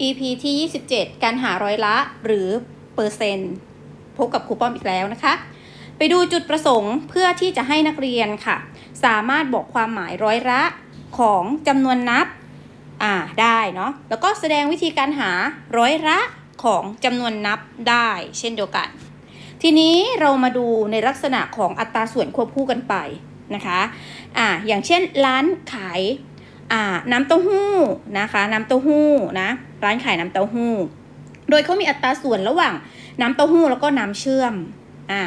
EP ที่ 27 การหาร้อยละหรือเปอร์เซ็นต์พบกับครูป้อมอีกแล้วนะคะ ไปดูจุดประสงค์เพื่อที่จะให้นักเรียนค่ะ สามารถบอกความหมายร้อยละของจำนวนนับอ่าได้เนาะแล้วก็แสดงวิธีการหาร้อยละของจำนวนนับได้เช่นเดียวกัน ทีนี้เรามาดูในลักษณะของอัตราส่วนควบคู่กันไปนะคะอ่าอย่างเช่นร้านขายอ่าน้ำเต้าหู้นะคะน้ำเต้าหู้นะ ร้านขายน้ำเต้าหู้ โดยเขามีอัตราส่วนระหว่างน้ำเต้าหู้แล้วก็น้ำเชื่อมอ่า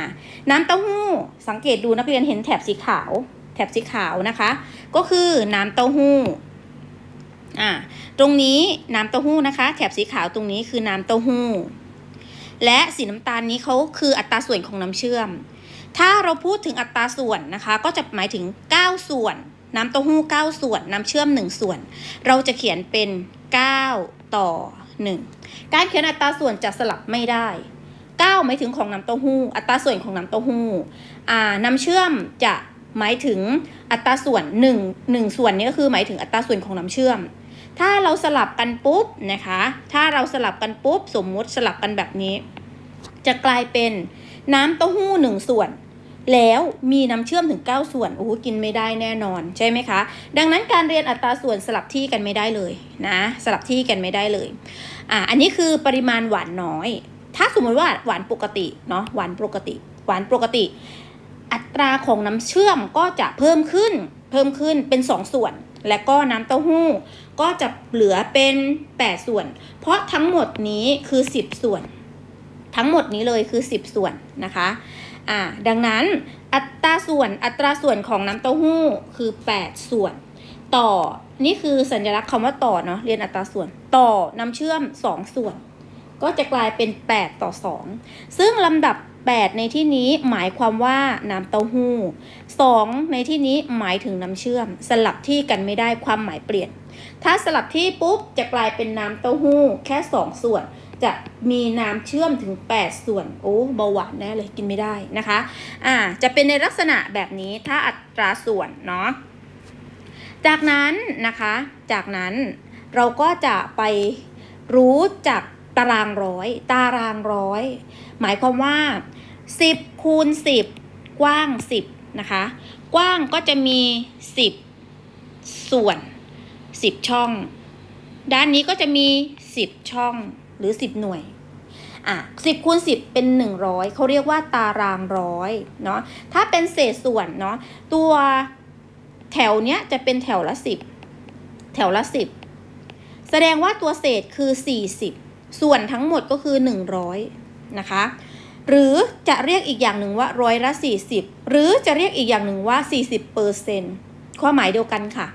น้ำเต้าหู้สังเกตดูนักเรียนเห็นแถบสีขาว แถบสีขาวนะคะ ก็คือน้ำเต้าหู้อ่าตรงนี้น้ำเต้าหู้นะคะ แถบสีขาวตรงนี้คือน้ำเต้าหู้ และสีน้ำตาลนี้เขาคืออัตราส่วนของน้ำเชื่อม ถ้าเราพูดถึงอัตราส่วนนะคะ ก็จะหมายถึง 9 ส่วน น้ำเต้าหู้ 9 ส่วน น้ำเชื่อม 1 ส่วน เราจะเขียนเป็น 9 ต่อ 1 การเขียนอัตราส่วนจะสลับไม่ได้ 9 หมายถึงของน้ำเต้าหู้ อัตราส่วนของน้ำเต้าหู้น้ำเชื่อมจะหมายถึงอัตราส่วน 1 1 ส่วนนี้ก็คือหมายถึงอัตราส่วนของน้ำเชื่อม ถ้าเราสลับกันปุ๊บนะคะ ถ้าเราสลับกันปุ๊บ สมมุติสลับกันแบบนี้ จะกลายเป็นน้ำเต้าหู้หนึ่งส่วน แล้วมีน้ำเชื่อมถึง 9 ส่วนโอ้กินไม่ได้แน่นอนใช่ไหมคะ ดังนั้นการเรียนอัตราส่วนสลับที่กันไม่ได้เลยนะสลับที่กันไม่ได้เลยอ่าอันนี้คือปริมาณหวานน้อย ถ้าสมมติว่าหวานปกติเนาะหวานปกติ หวานปกติ อัตราของน้ำเชื่อมก็จะเพิ่มขึ้นเพิ่มขึ้นเป็น 2 ส่วน และก็น้ำเต้าหู้ก็จะเหลือเป็น 8 ส่วน เพราะทั้งหมดนี้คือ 10 ส่วน ทั้งหมดนี้เลยคือ 10 ส่วนนะคะ อ่าดังนั้นอัตราส่วนอัตราส่วนของน้ำเต้าหู้คือ 8 ส่วน ต่อนี่คือสัญลักษณ์คำว่าต่อเนาะเรียนอัตราส่วนต่อน้ำเชื่อม 2 ส่วน ก็จะกลายเป็น 8 ต่อ 2 ซึ่งลำดับ 8 ในที่นี้หมายความว่าน้ำเต้าหู้ 2 ในที่นี้หมายถึงน้ำเชื่อม สลับที่กันไม่ได้ความหมายเปลี่ยน ถ้าสลับที่ปุ๊บจะกลายเป็นน้ำเต้าหู้แค่ 2 ส่วน จะมีน้ำเชื่อมถึง 8 ส่วน โอ้เบาหวานแน่เลยกินไม่ได้นะคะอ่าจะเป็นในลักษณะแบบนี้ถ้าอัตราส่วนเนาะจากนั้นนะคะ จากนั้นเราก็จะไปรู้จักตารางร้อย ตารางร้อย หมายความว่า 10คูณ10 กว้าง 10 นะคะ กว้างก็จะมี 10 ส่วน 10 ช่อง ด้านนี้ก็จะมี 10 ช่อง หรือ 10 หน่วยอะ10คูณ10เป็น100เขาเรียกว่าตารางร้อยเนาะถ้าเป็นเศษส่วนเนาะตัวแถวเนี้ยจะเป็นแถวละ10แถวละ10แสดงว่าตัวเศษคือ40ส่วนทั้งหมดก็คือ100นะคะ หรือจะเรียกอีกอย่างหนึ่งว่าร้อยละ40หรือจะเรียกอีกอย่างหนึ่งว่า40เปอร์เซนต์ความหมายเดียวกันค่ะ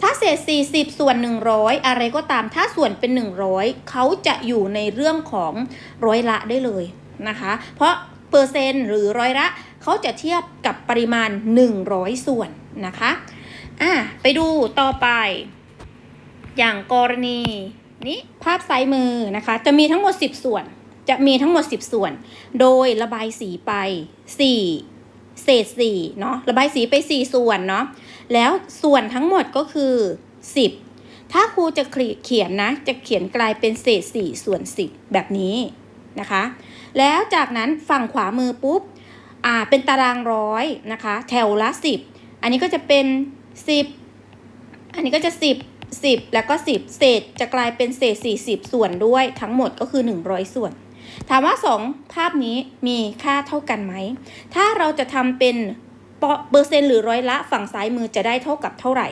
ถ้าเศษ 40 ส่วน 100 อะไรก็ตามถ้าส่วนเป็น 100 เขาจะอยู่ในเรื่องของร้อยละได้เลยนะคะ เพราะเปอร์เซนต์หรือร้อยละเขาจะเทียบกับปริมาณ 100 ส่วนนะคะอะไปดูต่อไป อย่างกรณีนี้ภาพซ้ายมือนะคะ จะมีทั้งหมด 10 ส่วน จะมีทั้งหมด 10 ส่วน โดยระบายสีไป 4 เศษ4เนาะระบายสีไป4ส่วนเนาะแล้วส่วนทั้งหมดก็คือ10ถ้าครูจะเขียนนะ จะเขียนกลายเป็นเศษ4ส่วน10แบบนี้นะคะ แล้วจากนั้นฝั่งขวามือปุ๊บอ่าเป็นตารางร้อยนะคะ แถวละ10อันนี้ก็จะเป็น10อันนี้ก็จะ10 10แล้วก็10เศษจะกลายเป็นเศษ40ส่วนด้วยทั้งหมดก็คือ100ส่วน ถามว่า 2 ภาพนี้มีค่าเท่ากันไหม ถ้าเราจะทำเป็นเปอร์เซ็นต์หรือร้อยละฝั่งซ้ายมือจะได้เท่ากับเท่าไหร่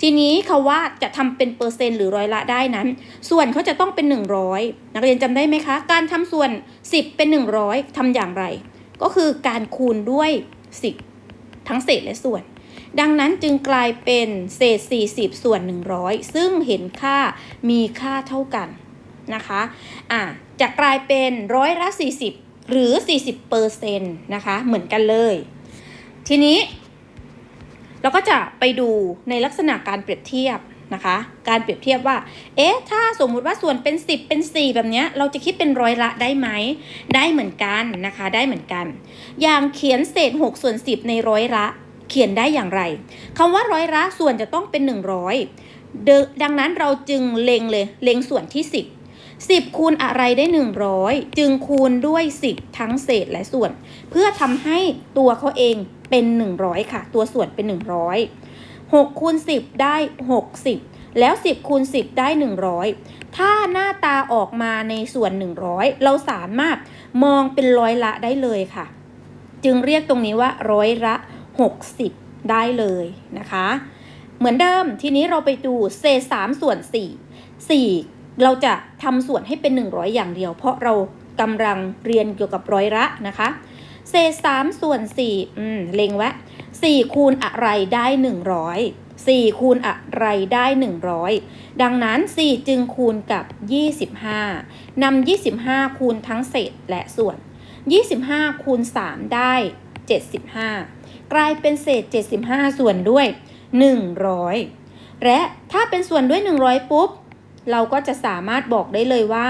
ทีนี้เขาว่าจะทำเป็นเปอร์เซ็นต์หรือร้อยละได้นั้น ส่วนเขาจะต้องเป็น 100 นักเรียนจำได้ไหมคะ การทำส่วน 10 เป็น 100ทำอย่างไร ก็คือการคูณด้วย 10 ทั้งเศษและส่วน ดังนั้นจึงกลายเป็นเศษ 40 ส่วน 100 ซึ่งเห็นค่ามีค่าเท่ากัน นะคะอะจะกลายเป็นร้อยละ40 หรือ 40เปอร์เซ็นต์นะคะเหมือนกันเลย ทีนี้ เราก็จะไปดูในลักษณะการเปรียบเทียบนะคะ การเปรียบเทียบว่า เอ๊ะ ถ้าสมมุติว่าส่วนเป็น 10 เป็น 4 แบบเนี้ยเราจะคิดเป็นร้อยละได้ไหม ได้เหมือนกันนะคะ ได้เหมือนกัน อย่างเขียนเศษ 6 ส่วน 10 ในร้อยละ เขียนได้อย่างไรคำว่าร้อยละส่วนจะต้องเป็น 100ดดังนั้นเราจึงเล็งเลย เล็งส่วนที่ 10 คูณอะไรได้ 100 จึงคูณด้วย 10 ทั้งเศษและส่วน เพื่อทำให้ตัวเขาเองเป็น 100 ค่ะ ตัวส่วนเป็น 100 6คูณ10 ได้ 60 แล้ว 10คูณ10 ได้ 100 ถ้าหน้าตาออกมาในส่วน 100 เราสามารถมองเป็นร้อยละได้เลยค่ะ จึงเรียกตรงนี้ว่าร้อยละ 60 ได้เลยนะคะ เหมือนเดิมทีนี้เราไปดูเศษ3ส่วน4 4 เราจะทำส่วนให้เป็น 100 อย่างเดียว เพราะเรากำลังเรียนเกี่ยวกับร้อยละนะคะ เศษ3ส่วน4อืมเล็งไว้4คูณอะไรได้100 4คูณอะไรได้100ดังนั้น4จึงคูณกับ25นำ25คูณทั้งเศษและส่วน25คูณ3ได้75กลายเป็นเศษ75ส่วนด้วย100และถ้าเป็นส่วนด้วย100ปุ๊บ เราก็จะสามารถบอกได้เลยว่า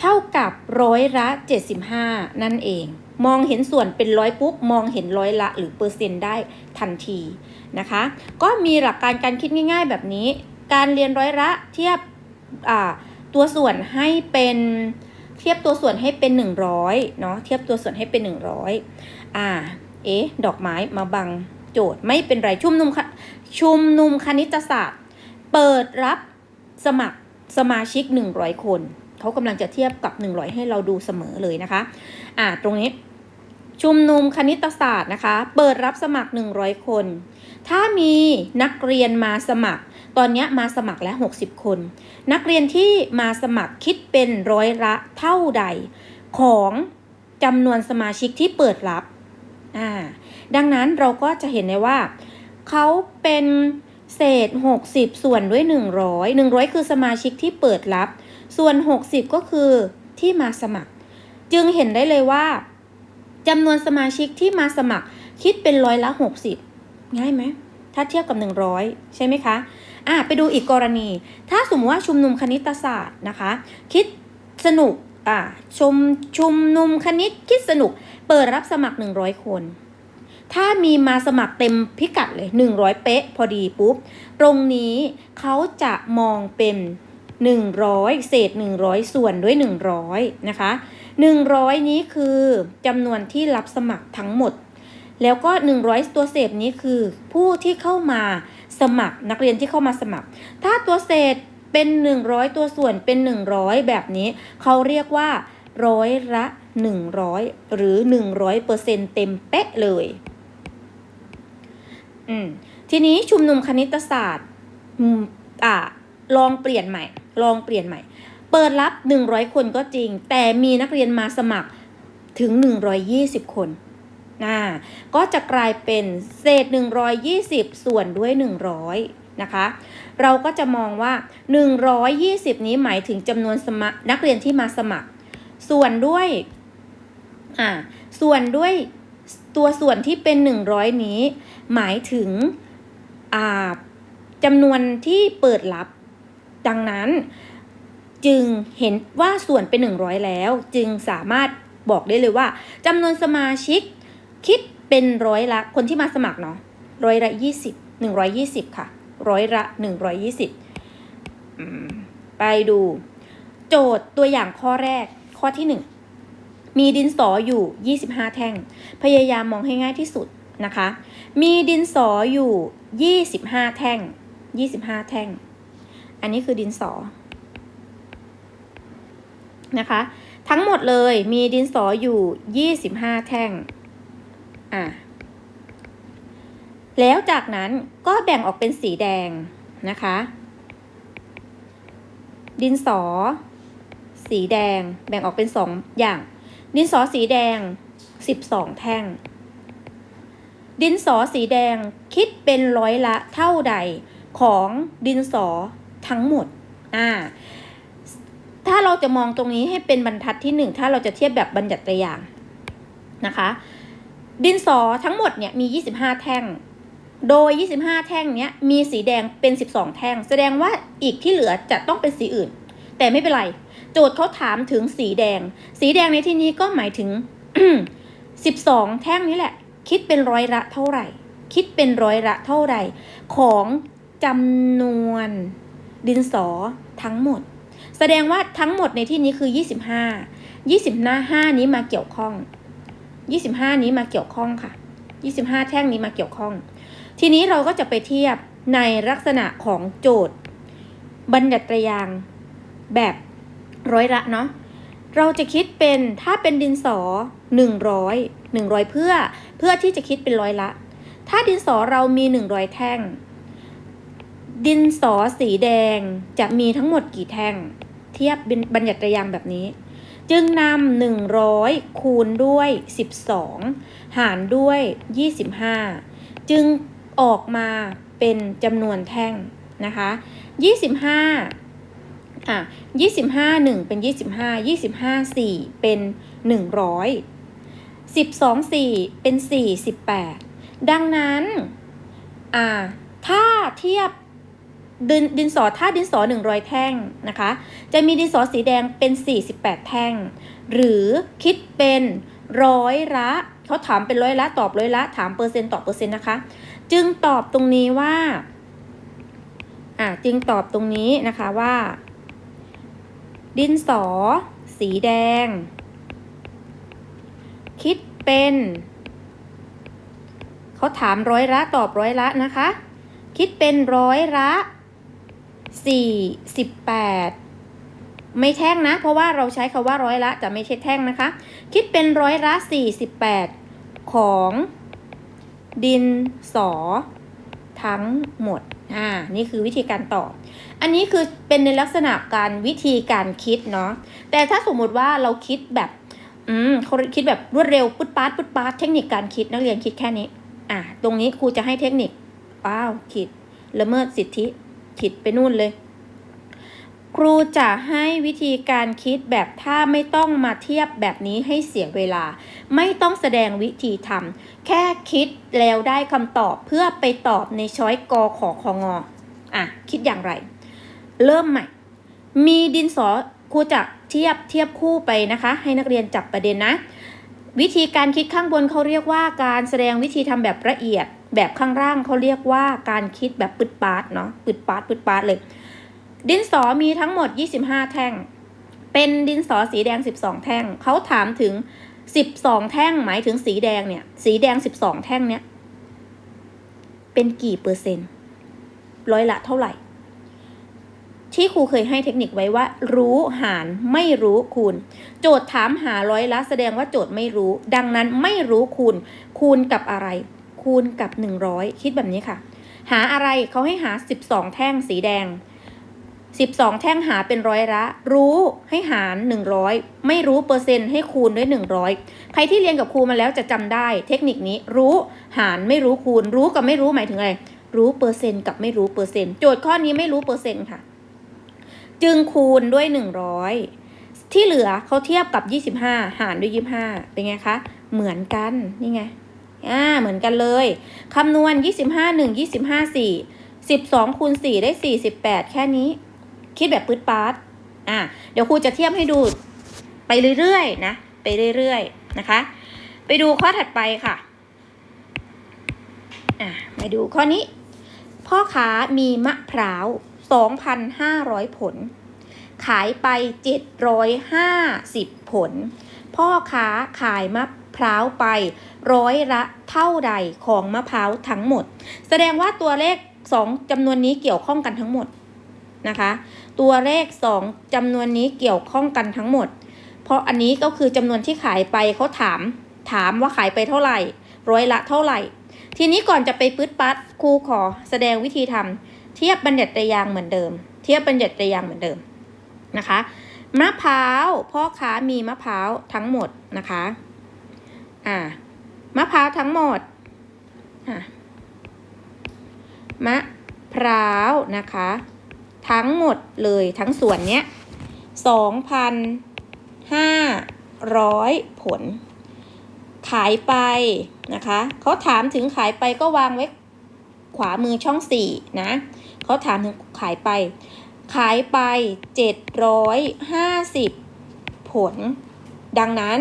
เท่ากับร้อยละ 75 นั่นเอง มองเห็นส่วนเป็นร้อยปุ๊บ มองเห็นร้อยละหรือเปอร์เซ็นต์ได้ทันทีนะคะ ก็มีหลักการการคิดง่าย ๆ แบบนี้ การเรียนร้อยละเทียบตัวส่วนให้เป็นเทียบตัวส่วนให้เป็น 100เนาะเทียบตัวส่วนให้เป็น 100อ่าเอ๊ะดอกไม้มาบังโจทย์ไม่เป็นไรชุมนุมชุมนุมคณิตศาสตร์ เปิดรับสมัครสมาชิก 100 คน เขากำลังจะเทียบกับ 100 ให้เราดูเสมอเลยนะคะอ่าตรงนี้ชุมนุมคณิตศาสตร์นะคะ เปิดรับสมัคร 100 คน ถ้ามีนักเรียนมาสมัคร ตอนนี้มาสมัครแล้ว 60 คน นักเรียนที่มาสมัครคิดเป็นร้อยละเท่าใด ของจำนวนสมาชิกที่เปิดรับ อ่า ดังนั้นเราก็จะเห็นได้ว่า เขาเป็น เศษ 60 ส่วนด้วย 100 100 คือสมาชิกที่เปิดรับ ส่วน 60 ก็คือที่มาสมัคร จึงเห็นได้เลยว่าจำนวนสมาชิกที่มาสมัครคิดเป็นร้อยละ 60 ง่ายไหม ถ้าเทียบกับ 100 ใช่ไหมคะอะไปดูอีกกรณี ถ้าสมมติว่าชุมนุมคณิตศาสตร์นะคะ คิดสนุกอะชมชุมนุมคณิตคิดสนุก เปิดรับสมัคร 100 คน ถ้ามีมาสมัครเต็มพิกัดเลย 100 เป๊ะพอดีปุ๊บ ตรงนี้เขาจะมองเป็น 100 เศษ 100 ส่วนด้วย 100 นะคะ 100 นี้คือจำนวนที่รับสมัครทั้งหมด แล้วก็ 100 ตัวเศษนี้คือผู้ที่เข้ามาสมัครนักเรียนที่เข้ามาสมัคร ถ้าตัวเศษเป็น 100 ตัวส่วนเป็น 100 แบบนี้ เขาเรียกว่าร้อยละ 100 หรือ 100%เต็มเป๊ะเลย อืมทีนี้ชุมนุมคณิตศาสตร์อ่าลองเปลี่ยนใหม่ ลองเปลี่ยนใหม่ เปิดรับ100คนก็จริง แต่มีนักเรียนมาสมัครถึง120คนนะก็จะกลายเป็นเศษ120ส่วนด้วย100นะคะ เราก็จะมองว่า120นี้หมายถึงจำนวนสมัครนักเรียนที่มาสมัคร ส่วนด้วยอ่าส่วนด้วย ตัวส่วนที่เป็น 100 นี้ หมายถึงจำนวนที่เปิดรับ ดังนั้น จึงเห็นว่าส่วนเป็น 100 แล้ว จึงสามารถบอกได้เลยว่าจำนวนสมาชิกคิดเป็นร้อยละคนที่มาสมัครเนาะร้อยละ20 120ค่ะร้อยละ120อืมไปดู โจทย์ตัวอย่างข้อแรกข้อที่1 มีดินสออยู่ 25 แท่ง พยายามมองให้ง่ายที่สุดนะคะ มีดินสออยู่ 25 แท่ง 25 แท่ง อันนี้คือดินสอ นะคะ ทั้งหมดเลยมีดินสออยู่ 25 แท่ง อะ แล้วจากนั้นก็แบ่งออกเป็นสีแดงนะคะ ดินสอ สีแดงแบ่งออกเป็นสองอย่าง ดินสอสีแดง 12 แท่ง ดินสอสีแดงคิดเป็นร้อยละเท่าใดของดินสอทั้งหมด อ่า ถ้าเราจะมองตรงนี้ให้เป็นบรรทัดที่หนึ่งถ้าเราจะเทียบแบบบัญญัติตัวอย่างนะคะ ดินสอทั้งหมดเนี่ยมี 25 แท่ง โดย 25 แท่งเนี้ยมีสีแดงเป็น 12 แท่ง แสดงว่าอีกที่เหลือจะต้องเป็นสีอื่น แต่ไม่เป็นไร โจทย์เขาถามถึงสีแดง สีแดงในที่นี้ก็หมายถึง 12 แท่งนี้แหละ คิดเป็นร้อยละเท่าไหร่ คิดเป็นร้อยละเท่าไหร่ ของจำนวนดินสอทั้งหมด แสดงว่าทั้งหมดในที่นี้คือ 25 20หน้า5นี้มาเกี่ยวข้อง 25 นี้มาเกี่ยวข้องค่ะ 25 แท่งนี้มาเกี่ยวข้อง ทีนี้เราก็จะไปเทียบในลักษณะของโจทย์ บัญญัติยางแบบ ร้อยละเนาะเราจะคิดเป็นถ้าเป็นดินสอ 100 100 เพื่อเพื่อที่จะคิดเป็นร้อยละ ถ้าดินสอเรามี 100 แท่ง ดินสอสีแดงจะมีทั้งหมดกี่แท่ง เทียบเป็นบัญญัติยางแบบนี้ จึงนำ100 คูณด้วย 12 หารด้วย 25 จึงออกมาเป็นจำนวนแท่งนะคะ 25 อะ25 1เป็น25 25 4เป็น100 12 4เป็น48ดังนั้นอ่าถ้าเทียบดินดินสอถ้าดินสอ100แท่งนะคะ จะมีดินสอสีแดงเป็น48แท่ง หรือคิดเป็นร้อยละเขาถามเป็นร้อยละตอบร้อยละถามเปอร์เซ็นต์ตอบเปอร์เซ็นต์นะคะ จึงตอบตรงนี้ว่าอ่าจึงตอบตรงนี้นะคะว่า ดินสอ สีแดง คิดเป็น เขาถามร้อยละตอบร้อยละนะคะ คิดเป็นร้อยละสี่สิบแปดไม่แท่งนะ เพราะว่าเราใช้คาว่าร้อยละจะไม่ใช่แท่งนะคะ คิดเป็นร้อยละสี่สิบแปดของดินสอ ทั้งหมด อ่า นี่คือวิธีการตอบ อันนี้คือเป็นในลักษณะการวิธีการคิดเนาะ แต่ถ้าสมมุติว่าเราคิดแบบ อืมเขาคิดแบบรวดเร็วปุ๊ดปาดปุ๊ดปาดเทคนิคการคิดนักเรียนคิดแค่นี้ อ่า ตรงนี้ครูจะให้เทคนิค ว้าว คิด ละเมิดสิทธิ คิดไปนู่นเลย ครูจะให้วิธีการคิดแบบถ้าไม่ต้องมาเทียบแบบนี้ให้เสียเวลา ไม่ต้องแสดงวิธีทำแค่คิดแล้วได้คำตอบเพื่อไปตอบในช้อยกอขอคองออะคิดอย่างไร เริ่มใหม่ มีดินสอครูจะเทียบเทียบคู่ไปนะคะ ให้นักเรียนจับประเด็นนะ วิธีการคิดข้างบนเขาเรียกว่าการแสดงวิธีทำแบบละเอียด แบบข้างล่างเขาเรียกว่าการคิดแบบปึดปาดเนาะปึดปาดปึดปาดเลย ดินสอมีทั้งหมด 25 แท่ง เป็นดินสอสีแดง 12 แท่ง เขาถามถึง 12 แท่งหมายถึงสีแดงเนี่ย สีแดง 12 แท่งเนี่ย เป็นกี่เปอร์เซ็นต์ ร้อยละเท่าไหร่ ที่ครูเคยให้เทคนิคไว้ว่า รู้หารไม่รู้คูณ โจทย์ถามหาร้อยละแสดงว่าโจทย์ไม่รู้ ดังนั้นไม่รู้คูณ คูณกับอะไร คูณกับ 100 คิดแบบนี้ค่ะ หาอะไรเขาให้หา 12 แท่งสีแดง 12 แท่งหาเป็นร้อยละ รู้ให้หาร 100 ไม่รู้เปอร์เซ็นต์ให้คูณด้วย 100 ใครที่เรียนกับครูมาแล้วจะจำได้ เทคนิคนี้รู้หารไม่รู้คูณ รู้กับไม่รู้หมายถึงอะไร รู้เปอร์เซ็นต์กับไม่รู้เปอร์เซ็นต์โจทย์ข้อนี้ไม่รู้เปอร์เซ็นต์ค่ะ จึงคูณด้วย 100 ที่เหลือเขาเทียบกับ 25 หารด้วย 25 เป็นไงคะ เหมือนกันนี่ไงอ่าเหมือนกันเลยคำนวณ 25 1 25 4 12คูณ4ได้ 48 แค่นี้ คิดแบบปื๊ดปาร์ตอ่าเดี๋ยวครูจะเทียบให้ดูไปเรื่อยๆนะ ไปเรื่อยๆนะคะ ไปดูข้อถัดไปค่ะ อ่ามาดูข้อนี้ พ่อค้ามีมะพร้าว 2,500 ผล ขายไป 750 ผล พ่อค้าขายมะพร้าวไปร้อยละเท่าใดของมะพร้าวทั้งหมด แสดงว่าตัวเลข 2จำนวนนี้เกี่ยวข้องกันทั้งหมดนะคะ ตัวเลข 2จำนวนนี้เกี่ยวข้องกันทั้งหมด เพราะอันนี้ก็คือจำนวนที่ขายไปเขาถาม ถามว่าขายไปเท่าไหร่ ร้อยละเท่าไหร่ ทีนี้ก่อนจะไปปื๊ดปัดครูขอแสดงวิธีทำเทียบบัญญัติยางเหมือนเดิม เทียบบัญญัติยางเหมือนเดิมนะคะมะพร้าวพ่อค้ามีมะพร้าวทั้งหมดนะคะอ่ามะพร้าวทั้งหมดอ่ามะพร้าวนะคะ ทั้งหมดเลยทั้งส่วนเนี้ยสองพันห้าร้อยผล ขายไปนะคะเขาถามถึงขายไปก็วางไว้ขวามือช่องสี่นะเขาถามถึงขายไป ขายไปเจ็ดร้อยห้าสิบผล ดังนั้น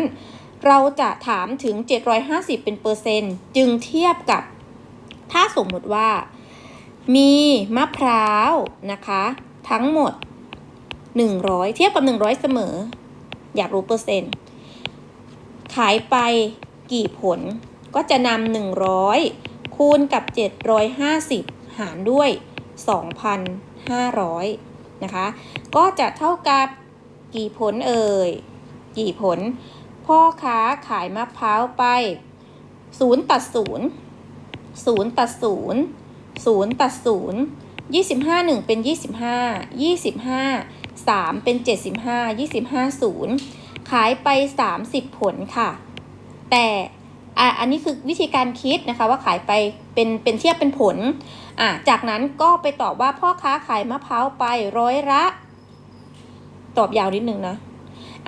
เราจะถามถึง 750 เป็นเปอร์เซ็นต์ จึงเทียบกับ ถ้าสมมติว่า มีมะพร้าวนะคะ ทั้งหมด 100 เทียบกับ 100 เสมอ อยากรู้เปอร์เซ็นต์ ขายไปกี่ผลก็จะนำ100 คูณกับ 750 หารด้วย 2,500 นะคะ ก็จะเท่ากับกี่ผลเอ่ย กี่ผล พ่อค้าขายมะพร้าวไป 0 ตัด 0 0 ตัด 0 0 ตัด 0 25 1 เป็น 25 25 3 เป็น 75 25 0 ขายไป 30 ผลค่ะ แต่อันนี้คือวิธีการคิดนะคะว่าขายไปเป็นเป็นเทียบเป็นผลอะจากนั้นก็ไปตอบว่าพ่อค้าขายมะพร้าวไปร้อยละ ตอบยาวนิดนึงนะ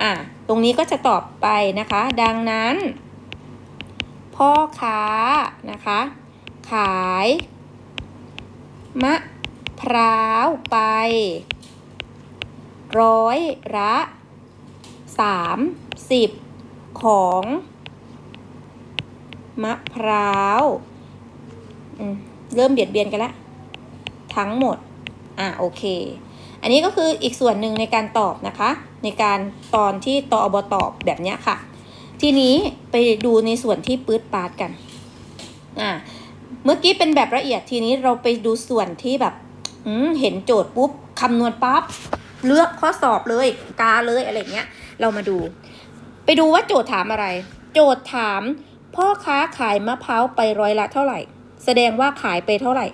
อะตรงนี้ก็จะตอบไปนะคะ ดังนั้น พ่อค้านะคะ ขาย มะพร้าวไป ร้อยละสามสิบของ มะพร้าวเริ่มเบียดเบียนกันแล้วทั้งหมด อะโอเค อันนี้ก็คืออีกส่วนหนึ่งในการตอบนะคะ ในการตอนที่ตอบตอบแบบนี้ค่ะ ทีนี้ไปดูในส่วนที่ปื๊ดปาดกัน อะ เมื่อกี้เป็นแบบละเอียดทีนี้เราไปดูส่วนที่แบบอืเห็นโจทย์ปุ๊บคำนวณปั๊บเลือกข้อสอบเลยกาเลยอะไรเงี้ย เรามาดู ไปดูว่าโจทย์ถามอะไร โจทย์ถาม พ่อค้าขายมะพร้าวไปร้อยละเท่าไหร่ แสดงว่าขายไปเท่าไหร่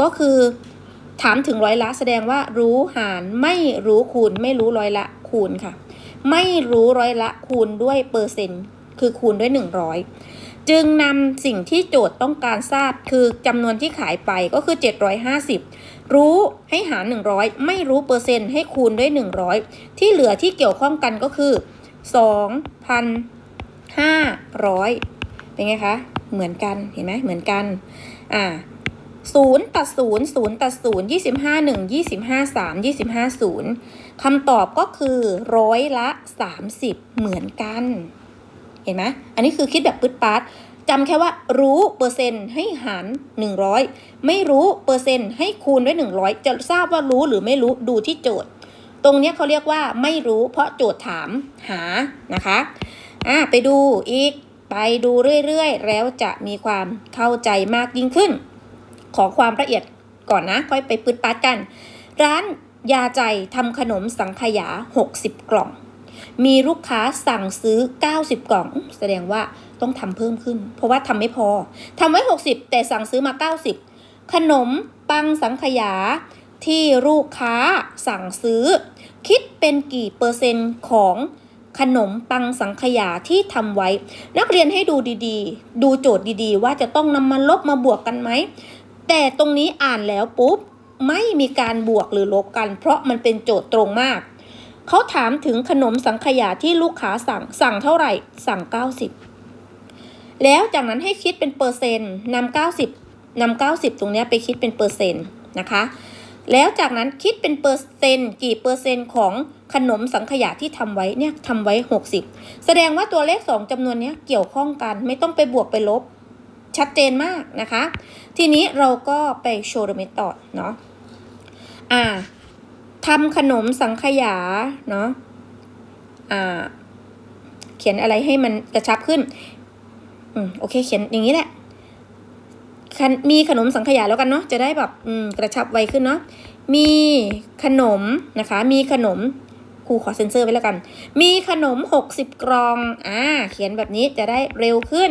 ก็คือ ถามถึงร้อยละ แสดงว่ารู้หารไม่รู้คูณ ไม่รู้ร้อยละคูณค่ะ ไม่รู้ร้อยละคูณด้วยเปอร์เซ็นต์คือคูณด้วย 100 จึงนำสิ่งที่โจทย์ต้องการทราบคือจำนวนที่ขายไปก็คือ 750 รู้ให้หาร 100 ไม่รู้เปอร์เซ็นต์ให้คูณด้วย 100 ที่เหลือที่เกี่ยวข้องกันก็คือ 2,500 เป็นไงคะ เหมือนกันเห็นไหมเหมือนกัน อ่าศูนย์ตัดศูนย์ศูนย์ตัดศูนย์ยี่สิบห้าหนึ่งยี่สิบห้าสามยี่สิบห้าศูนย์คำตอบก็คือร้อยละสามสิบเหมือนกัน เห็นไหมอันนี้คือคิดแบบปึ๊ดปาดจำแค่ว่ารู้เปอร์เซ็นต์ให้หารหนึ่งร้อยไม่รู้เปอร์เซ็นต์ให้คูณด้วยหนึ่งร้อยจะทราบว่ารู้หรือไม่รู้ดูที่โจทย์ ตรงนี้เขาเรียกว่าไม่รู้เพราะโจทย์ถามหานะคะอะไปดูอีกไปดูเรื่อยๆ แล้วจะมีความเข้าใจมากยิ่งขึ้น ขอความละเอียดก่อนนะ ค่อยไปปืดปัดกัน ร้านยาใจทำขนมสังขยา 60 กล่อง มีลูกค้าสั่งซื้อ 90 กล่อง แสดงว่าต้องทำเพิ่มขึ้น เพราะว่าทำไม่พอทำไว้ 60 แต่สั่งซื้อมา 90 ขนมปังสังขยาที่ลูกค้าสั่งซื้อ คิดเป็นกี่เปอร์เซ็นต์ของขนมปังสังขยาที่ทำไว้ นักเรียนให้ดูดีๆ ดูโจทย์ดีๆ ว่าจะต้องนำมาลบมาบวกกันไหม แต่ตรงนี้อ่านแล้วปุ๊บ ไม่มีการบวกหรือลบกัน เพราะมันเป็นโจทย์ตรงมาก เขาถามถึงขนมสังขยาที่ลูกค้าสั่ง สั่งเท่าไหร่ สั่ง 90 แล้วจากนั้นให้คิดเป็นเปอร์เซ็นต์นำ90นำ90 ตรงนี้ไปคิดเป็นเปอร์เซ็นต์นะคะ แล้วจากนั้นคิดเป็นเปอร์เซ็นต์กี่เปอร์เซ็นต์ของขนมสังขยาที่ทำไว้เนี่ยทำไว้ 60 แสดงว่าตัวเลข 2จำนวนนี้เกี่ยวข้องกัน ไม่ต้องไปบวกไปลบ ชัดเจนมากนะคะ ทีนี้เราก็ไปโชว์ the method เนาะอ่า ทำขนมสังขยาเนาะอ่า เขียนอะไรให้มันกระชับขึ้น อืมโอเค เขียนอย่างนี้แหละมีขนมสังขยาแล้วกันเนาะจะได้แบบอืมกระชับไวขึ้นเนาะมีขนมนะคะ มีขนมครูขอเซ็นเซอร์ไว้แล้วกัน มีขนม 60 กล่องอ่าเขียนแบบนี้จะได้เร็วขึ้น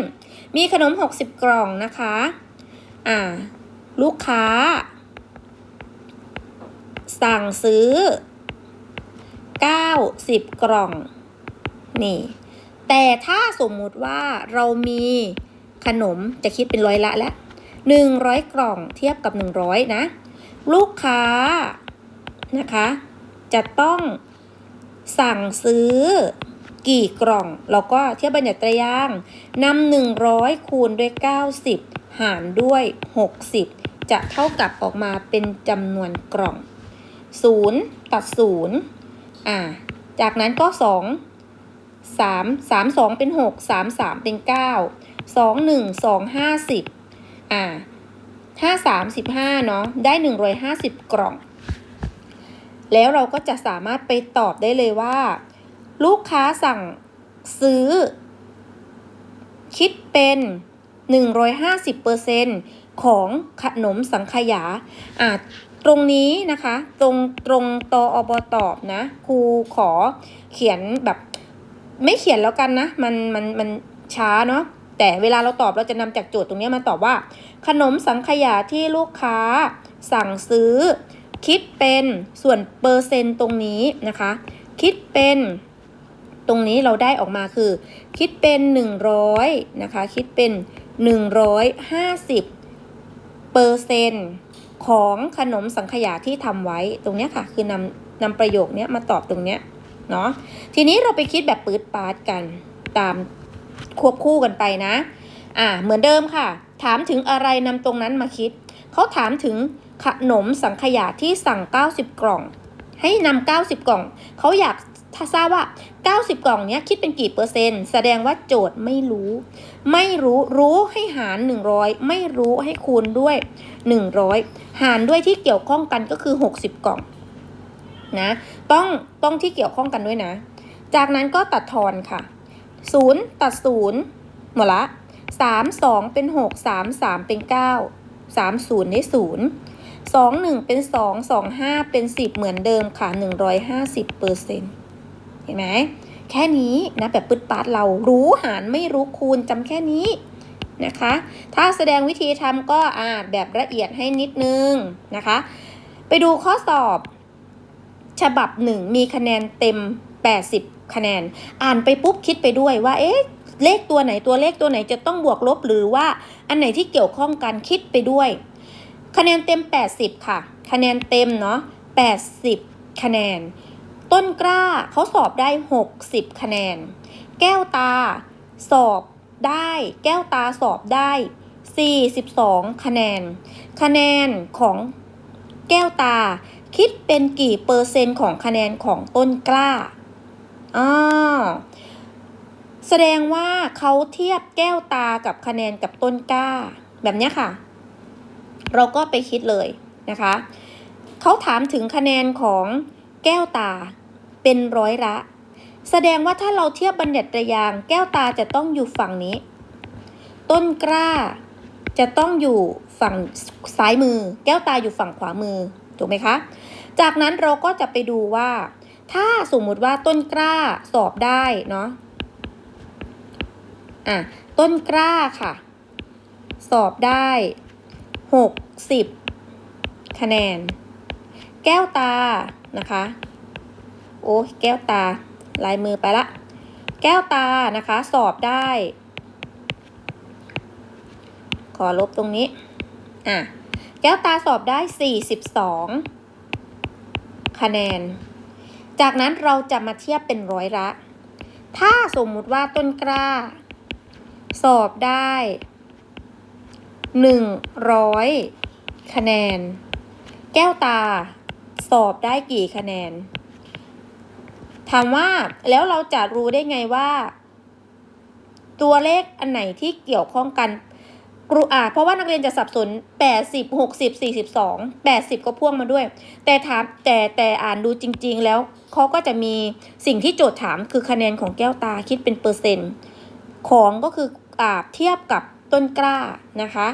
มีขนม 60 กล่องนะคะ อ่า ลูกค้า สั่งซื้อ 90 กล่อง นี่ แต่ถ้าสมมุติว่าเรามีขนมจะคิดเป็นร้อยละแล้ว100 กล่องเทียบกับ 100 นะ ลูกค้านะคะ จะต้องสั่งซื้อกี่กล่อง แล้วก็เทียบบัญญัติตรายางนำหนึ่งร้อยคูณด้วย 90 หารด้วย 60 จะเท่ากับออกมาเป็นจำนวนกล่อง 0 ตัด 0 อ่า จากนั้นก็ 2 3 3 2 เป็น 6 3 3 เป็น 9 2 1 2 50 อ่า 5 3 15 เนาะได้ 150 กล่อง แล้วเราก็จะสามารถไปตอบได้เลยว่า ลูกค้าสั่งซื้อ คิดเป็น 150%ของขนมสังขยาอ่า ตรงนี้นะคะ ตรงตรงตออบตอบนะครูขอเขียนแบบ ไม่เขียนแล้วกันนะ มันมันมันช้าเนาะแต่เวลาเราตอบเราจะนำจากโจทย์ตรงนี้มาตอบว่า ขนมสังขยาที่ลูกค้าสั่งซื้อ คิดเป็นส่วนเปอร์เซ็นต์ตรงนี้นะคะ คิดเป็นตรงนี้เราได้ออกมาคือ คิดเป็น 100นะคะคิดเป็น 150เปอร์เซ็นต์ ของขนมสังขยาที่ทำไว้ตรงนี้ค่ะ คือนำนำประโยคนี้มาตอบตรงนี้เนาะทีนี้เราไปคิดแบบปื๊ดปาดกันตามควบคู่กันไปนะ อ่าเหมือนเดิมค่ะ ถามถึงอะไรนำตรงนั้นมาคิด เขาถามถึงขนมสังขยาที่สั่ง 90 กล่อง ให้นำ90 กล่อง เขาอยาก ถ้าทราบว่า 90 กล่องเนี้ยคิดเป็นกี่เปอร์เซ็นต์ แสดงว่าโจทย์ไม่รู้ ไม่รู้รู้ให้หาร 100 ไม่รู้ให้คูณด้วย 100 หารด้วยที่เกี่ยวข้องกันก็คือ 60 กล่องนะต้องต้องที่เกี่ยวข้องกันด้วยนะ จากนั้นก็ตัดทอนค่ะ 0 ตัด 0 หมดละ 3 2 เป็น 6 3 3 เป็น 9 3 0 ได้ 0 2 1 เป็น 2 2 5 เป็น 10 เหมือนเดิมค่ะ 150เปอร์เซ็นต์ ห็นไหมแค่นี้นะแบบปึ๊ดปัดเรารู้หารไม่รู้คูณจำแค่นี้นะคะ ถ้าแสดงวิธีทำก็อ่านแบบละเอียดให้นิดนึงนะคะ ไปดูข้อสอบ ฉบับหนึ่งมีคะแนนเต็ม 80 คะแนน อ่านไปปุ๊บคิดไปด้วยว่าเอ๊ะเลขตัวไหนตัวเลขตัวไหนจะต้องบวกลบหรือว่าอันไหนที่เกี่ยวข้องกันคิดไปด้วย คะแนนเต็ม 80 ค่ะ คะแนนเต็มเนาะ80 คะแนน ต้นกล้าเขาสอบได้ 60 คะแนน แก้วตาสอบได้ แก้วตาสอบได้ 42 คะแนน คะแนนของแก้วตาคิดเป็นกี่เปอร์เซ็นต์ของคะแนนของต้นกล้าอ่าแสดงว่าเขาเทียบแก้วตากับคะแนนกับต้นกล้า แบบนี้ค่ะ เราก็ไปคิดเลยนะคะ เขาถามถึงคะแนนของแก้วตา เป็นร้อยละ แสดงว่าถ้าเราเทียบบัญญัติระยาง แก้วตาจะต้องอยู่ฝั่งนี้ ต้นกล้า จะต้องอยู่ฝั่งซ้ายมือ แก้วตาอยู่ฝั่งขวามือ ถูกไหมคะ จากนั้นเราก็จะไปดูว่า ถ้าสมมุติว่าต้นกล้าสอบได้เนาะอะต้นกล้าค่ะ สอบได้ 60 คะแนน แก้วตานะคะ โอ้แก้วตา ลายมือไปละ แก้วตานะคะ สอบได้ ขอลบตรงนี้ อะ แก้วตาสอบได้ 42 คะแนน จากนั้นเราจะมาเทียบเป็นร้อยละ ถ้าสมมุติว่าต้นกล้า สอบได้100คะแนน แก้วตา สอบได้กี่คะแนน ถามว่าแล้วเราจะรู้ได้ไงว่า ตัวเลขอันไหนที่เกี่ยวข้องกันครูอ่าเพราะว่านักเรียนจะสับสน 80 60 42 80 ก็พ่วงมาด้วย แต่ถามแต่แต่อ่านดูจริง ๆ แล้วเขาก็จะมีสิ่งที่โจทย์ถามคือคะแนนของแก้วตาคิดเป็นเปอร์เซ็นต์ ของก็คืออ่าเทียบกับต้นกล้านะคะ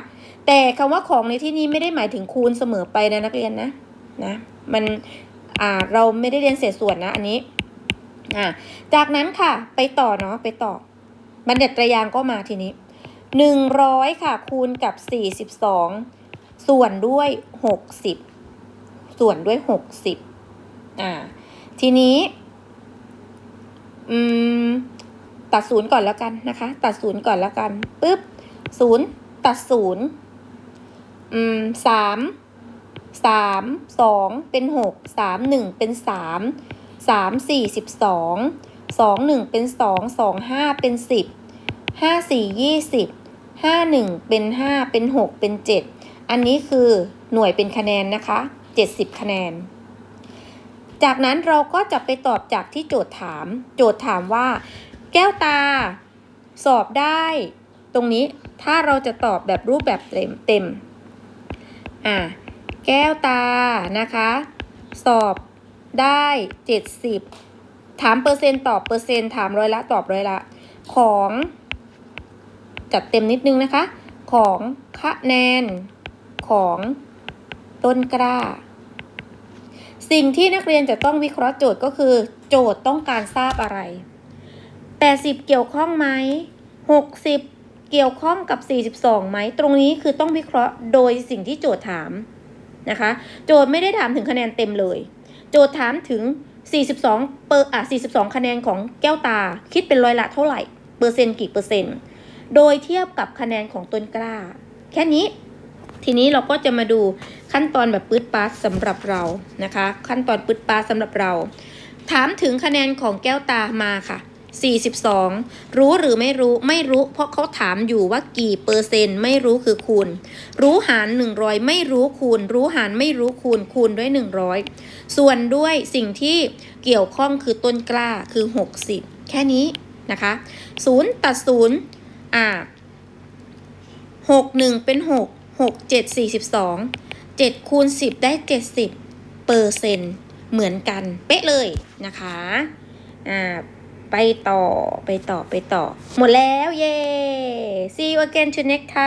แต่คำว่าของในที่นี้ไม่ได้หมายถึงคูณเสมอไปนะนักเรียนนะนะมันอ่าเราไม่ได้เรียนเศษส่วนนะอันนี้ อ่าจากนั้นค่ะไปต่อเนาะไปต่อ บัญญัติระยางก็มาทีนี้หนึ่งร้อยค่ะ คูณกับสี่สิบสองส่วนด้วยหกสิบส่วนด้วยหกสิบอ่า ทีนี้ อืม ตัดศูนย์ก่อนแล้วกันนะคะ ตัดศูนย์ก่อนแล้วกันปุ๊บศูนย์ตัดศูนย์อืมสามสามสองเป็นหกสามหนึ่งเป็นสาม สามสี่สิบสองสองหนึ่งเป็นสองสองห้าเป็นสิบห้าสี่ยี่สิบห้าหนึ่งเป็นห้าเป็นหกเป็นเจ็ดอันนี้คือหน่วยเป็นคะแนนนะคะเจ็ดสิบคะแนน จากนั้นเราก็จะไปตอบจากที่โจทย์ถาม โจทย์ถามว่า แก้วตาสอบได้ ตรงนี้ถ้าเราจะตอบแบบรูปแบบเต็มเต็มอ่าแก้วตานะคะ สอบ ได้ 70 ถามเปอร์เซ็นต์ตอบเปอร์เซ็นต์ถามร้อยละตอบร้อยละ ของจัดเต็มนิดนึงนะคะ ของคะแนนของต้นกล้า สิ่งที่นักเรียนจะต้องวิเคราะห์โจทย์ก็คือ โจทย์ต้องการทราบอะไร 80 เกี่ยวข้องไหม 60 เกี่ยวข้องกับ 42ไหม ตรงนี้คือต้องวิเคราะห์โดยสิ่งที่โจทย์ถามนะคะ โจทย์ไม่ได้ถามถึงคะแนนเต็มเลย โจทย์ถามถึง 42 เปอร์อะ42 คะแนนของแก้วตา คิดเป็นร้อยละเท่าไหร่ เปอร์เซ็นต์กี่เปอร์เซ็นต์ โดยเทียบกับคะแนนของต้นกล้า แค่นี้ ทีนี้เราก็จะมาดูขั้นตอนแบบปื๊ดปาสสำหรับเรานะคะ ขั้นตอนปื๊ดปาสสำหรับเรา ถามถึงคะแนนของแก้วตามาค่ะ 42 รู้หรือไม่รู้ไม่รู้ เพราะเขาถามอยู่ว่ากี่เปอร์เซ็นต์ไม่รู้คือคูณ รู้หาร 100 ไม่รู้คูณ รู้หารไม่รู้คูณคูณด้วย 100 ส่วนด้วยสิ่งที่เกี่ยวข้องคือต้นกล้าคือ 60 แค่นี้นะคะ0ตัด0อ่า6 1 เป็น 6 6 7 42 7คูณ10 ได้ 70เปอร์เซ็นต์เหมือนกันเป๊ะเลยนะคะอ่า ไปต่อไปต่อไปต่อ หมดแล้ว เย้ see you again to next time